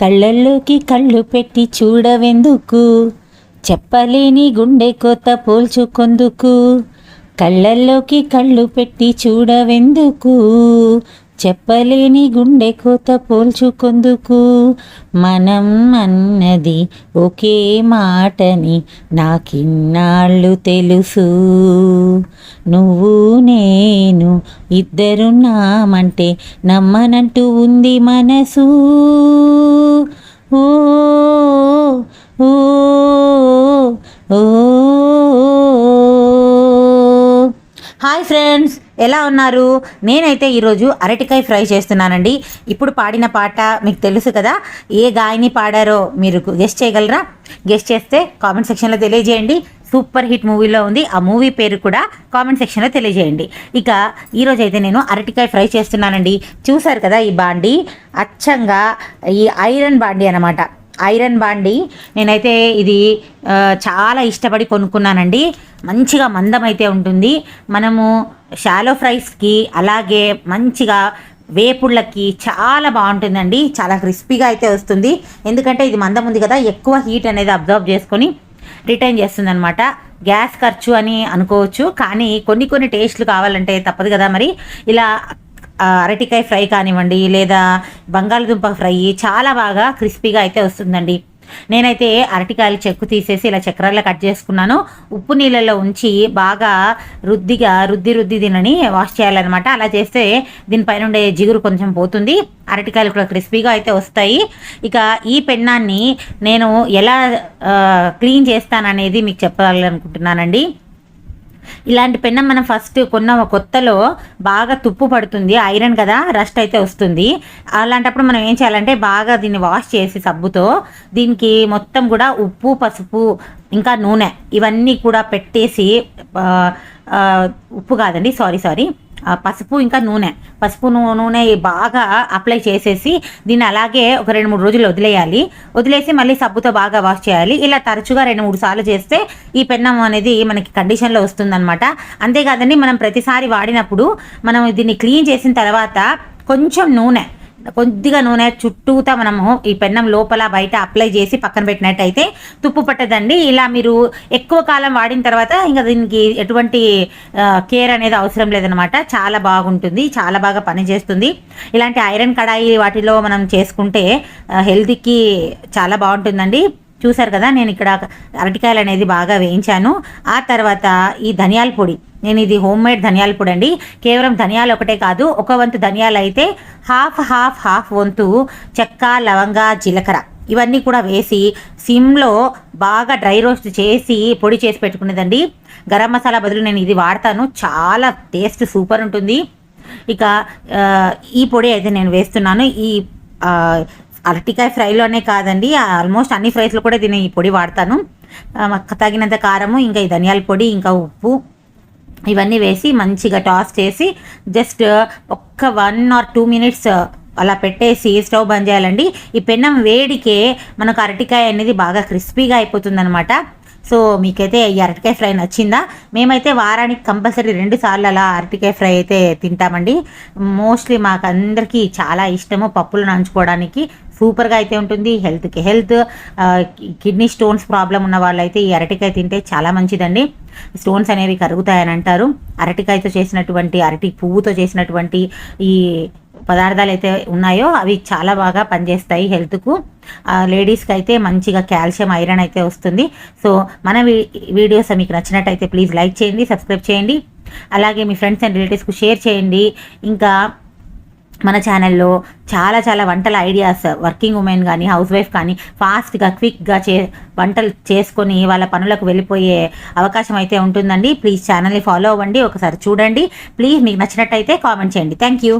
కళ్ళల్లోకి కళ్ళు పెట్టి చూడవెందుకు? చెప్పలేని గుండె కోత పోల్చుకొందుకు? కళ్ళల్లోకి కళ్ళు పెట్టి చూడవెందుకు? చెప్పలేని గుండె కోత పోల్చుకొందుకు. మనం అన్నది ఒకే మాటని నాకిన్నాళ్ళు తెలుసు. నువ్వు నేను ఇద్దరున్నామంటే నమ్మనంటూ ఉంది మనసు. ఓ ఓ ఓ హాయ్ ఫ్రెండ్స్ ఎలా ఉన్నారు? నేనైతే ఈరోజు అరటికాయ ఫ్రై చేస్తున్నానండి. ఇప్పుడు పాడిన పాట మీకు తెలుసు కదా ఏ గాయని పాడారో మీరు గెస్ట్ చేయగలరా? గెస్ట్ చేస్తే కామెంట్ సెక్షన్లో తెలియజేయండి. సూపర్ హిట్ మూవీలో ఉంది. ఆ మూవీ పేరు కూడా కామెంట్ సెక్షన్లో తెలియజేయండి. ఇక ఈరోజు అయితే నేను అరటికాయ ఫ్రై చేస్తున్నానండి. చూసారు కదా ఈ బాండి? అచ్చంగా ఈ ఐరన్ బాండి అనమాట ఐరన్ బాండి. నేనైతే ఇది చాలా ఇష్టపడి కొనుక్కున్నానండి. మంచిగా మందమైతే ఉంటుంది. మనము షాలో ఫ్రైస్కి అలాగే మంచిగా వేపుళ్ళకి చాలా బాగుంటుందండి. చాలా క్రిస్పీగా అయితే వస్తుంది. ఎందుకంటే ఇది మందం ఉంది కదా ఎక్కువ హీట్ అనేది అబ్జర్వ్ చేసుకొని రిటర్న్ చేస్తుంది అనమాట గ్యాస్ ఖర్చు అని అనుకోవచ్చు. కానీ కొన్ని కొన్ని టేస్ట్లు కావాలంటే తప్పదు కదా మరి. ఇలా అరటికాయ ఫ్రై కానివ్వండి లేదా బంగాళదుంప ఫ్రై చాలా బాగా క్రిస్పీగా అయితే వస్తుందండి. నేనైతే అరటికాయలు చెక్కు తీసేసి ఇలా చక్రాల్లో కట్ చేసుకున్నాను. ఉప్పు నీళ్ళలో ఉంచి బాగా రుద్దిగా రుద్ది రుద్ది దీనిని వాష్ చేయాలన్నమాట. అలా చేస్తే దీనిపైన ఉండే జిగురు కొంచెం పోతుంది. అరటికాయలు కూడా క్రిస్పీగా అయితే వస్తాయి. ఇక ఈ పెన్నాన్ని నేను ఎలా క్లీన్ చేస్తాననేది మీకు చెప్పాలనుకుంటున్నానండి. ఇలాంటి పెన్నం మనం ఫస్ట్ కొన్న కొత్తలో బాగా తుప్పు పడుతుంది ఐరన్ కదా రస్ట్ అయితే వస్తుంది. అలాంటప్పుడు మనం ఏం చేయాలంటే బాగా దీన్ని వాష్ చేసి సబ్బుతో దీనికి మొత్తం కూడా ఉప్పు పసుపు ఇంకా నూనె ఇవన్నీ కూడా పెట్టేసి ఉప్పు కాదండి సారీ సారీ. పసుపు ఇంకా నూనె. పసుపు నూనె బాగా అప్లై చేసేసి దీన్ని అలాగే ఒక రెండు మూడు రోజులు వదిలేయాలి. వదిలేసి మళ్ళీ సబ్బుతో బాగా వాష్ చేయాలి. ఇలా తరచుగా రెండు మూడు సార్లు చేస్తే ఈ పెన్నం అనేది మనకి కండిషన్లో వస్తుందన్నమాట. అంతేకాదండి మనం ప్రతిసారి వాడినప్పుడు మనం దీన్ని క్లీన్ చేసిన తర్వాత కొంచెం నూనె కొద్దిగా నూనె చుట్టూతా మనము ఈ పెన్నం లోపల బయట అప్లై చేసి పక్కన పెట్టినట్టయితే తుప్పు పట్టదండి. ఇలా మీరు ఎక్కువ కాలం వాడిన తర్వాత ఇంకా దీనికి ఎటువంటి కేర్ అనేది అవసరం లేదనమాట చాలా బాగుంటుంది చాలా బాగా పనిచేస్తుంది. ఇలాంటి ఐరన్ కడాయి వాటిలో మనం చేసుకుంటే హెల్త్కి చాలా బాగుంటుందండి. చూసారు కదా నేను ఇక్కడ అరటికాయలు అనేది బాగా వేయించాను. ఆ తర్వాత ఈ ధనియాల పొడి నేను ఇది హోమ్ మేడ్ ధనియాల పొడి అండి. కేవలం ధనియాలు ఒకటే కాదు ఒక వంతు ధనియాలు అయితే హాఫ్ హాఫ్ హాఫ్ వంతు చెక్క లవంగ జీలకర్ర ఇవన్నీ కూడా వేసి సిమ్లో బాగా డ్రై రోస్ట్ చేసి పొడి చేసి పెట్టుకునేదండి. గరం మసాలా బదులు నేను ఇది వాడతాను చాలా టేస్ట్ సూపర్ ఉంటుంది. ఇక ఈ పొడి అయితే నేను వేస్తున్నాను. ఈ అరటికాయ ఫ్రైలోనే కాదండి. ఆల్మోస్ట్ అన్ని ఫ్రైస్లో కూడా దీన్ని ఈ పొడి వాడతాను. తగినంత కారము ఇంకా ఈ ధనియాల పొడి ఇంకా ఉప్పు ఇవన్నీ వేసి మంచిగా టాస్ చేసి జస్ట్ ఒక్క వన్ ఆర్ టూ మినిట్స్ అలా పెట్టేసి స్టవ్ బంద్ చేయాలండి. ఈ పెన్నం వేడికే మనకు అరటికాయ అనేది బాగా క్రిస్పీగా అయిపోతుంది అనమాట సో మీకైతే ఈ అరటికాయ ఫ్రై నచ్చిందా? మేమైతే వారానికి కంపల్సరీ రెండు సార్లు అలా అరటికాయ ఫ్రై అయితే తింటామండి. మోస్ట్లీ మాకు అందరికీ చాలా ఇష్టము పప్పులు నంచుకోవడానికి. సూపర్గా అయితే ఉంటుంది. హెల్త్కి హెల్త్ కిడ్నీ స్టోన్స్ ప్రాబ్లం ఉన్న వాళ్ళైతే ఈ అరటికాయ తింటే చాలా మంచిదండి. స్టోన్స్ అనేవి కరుగుతాయని అంటారు. అరటికాయతో చేసినటువంటి అరటి పువ్వుతో చేసినటువంటి ఈ పదార్థాలు అయితే ఉన్నాయో అవి చాలా బాగా పనిచేస్తాయి హెల్త్కు. లేడీస్కి అయితే మంచిగా కాల్షియం ఐరన్ అయితే వస్తుంది. సో మన వీడియోస్ మీకు నచ్చినట్టయితే ప్లీజ్ లైక్ చేయండి సబ్స్క్రైబ్ చేయండి. అలాగే మీ ఫ్రెండ్స్ అండ్ రిలేటివ్స్కు షేర్ చేయండి. ఇంకా మన ఛానల్లో చాలా చాలా వంటల ఐడియాస్ వర్కింగ్ ఉమెన్ కానీ హౌస్ వైఫ్ కానీ ఫాస్ట్గా క్విక్గా చే వంటలు చేసుకొని వాళ్ళ పనులకు వెళ్ళిపోయే అవకాశం అయితే ఉంటుందండి. ప్లీజ్ ఛానల్ని ఫాలో అవ్వండి ఒకసారి చూడండి. ప్లీజ్ మీకు నచ్చినట్టయితే కామెంట్ చేయండి. Thank you.